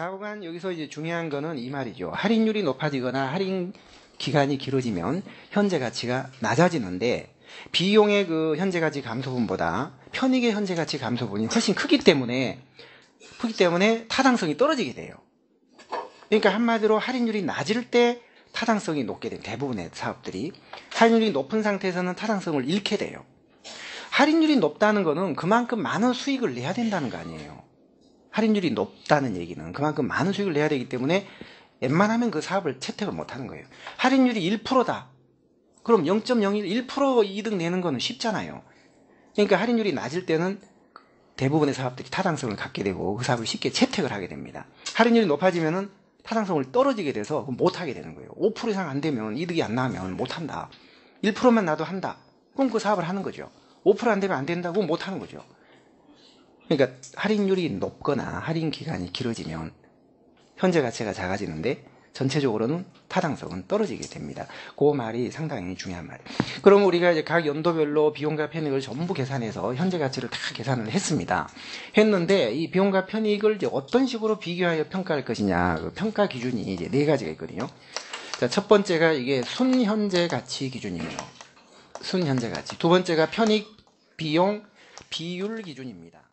자고간 여기서 이제 중요한 거는 이 말이죠. 할인율이 높아지거나 할인 기간이 길어지면 현재 가치가 낮아지는데 비용의 그 현재 가치 감소분보다 편익의 현재 가치 감소분이 훨씬 크기 때문에 크기 때문에 타당성이 떨어지게 돼요. 그러니까 한마디로 할인율이 낮을 때 타당성이 높게 돼요. 대부분의 사업들이 할인율이 높은 상태에서는 타당성을 잃게 돼요. 할인율이 높다는 거는 그만큼 많은 수익을 내야 된다는 거 아니에요. 할인율이 높다는 얘기는 그만큼 많은 수익을 내야 되기 때문에 웬만하면 그 사업을 채택을 못 하는 거예요. 할인율이 1%다. 그럼 0.01, 1% 이득 내는 거는 쉽잖아요. 그러니까 할인율이 낮을 때는 대부분의 사업들이 타당성을 갖게 되고 그 사업을 쉽게 채택을 하게 됩니다. 할인율이 높아지면은 타당성을 떨어지게 돼서 못 하게 되는 거예요. 5% 이상 안 되면 이득이 안 나면 못 한다. 1%만 나도 한다. 그럼 그 사업을 하는 거죠. 5%안 되면 안 된다고 못 하는 거죠. 그러니까 할인율이 높거나 할인 기간이 길어지면 현재 가치가 작아지는데 전체적으로는 타당성은 떨어지게 됩니다. 그 말이 상당히 중요한 말이에요. 그럼 우리가 이제 각 연도별로 비용과 편익을 전부 계산해서 현재 가치를 다 계산을 했습니다. 했는데 이 비용과 편익을 이제 어떤 식으로 비교하여 평가할 것이냐 그 평가 기준이 이제 네 가지가 있거든요. 자, 첫 번째가 이게 순현재 가치 기준이에요. 순현재 가치. 두 번째가 편익 비용 비율 기준입니다.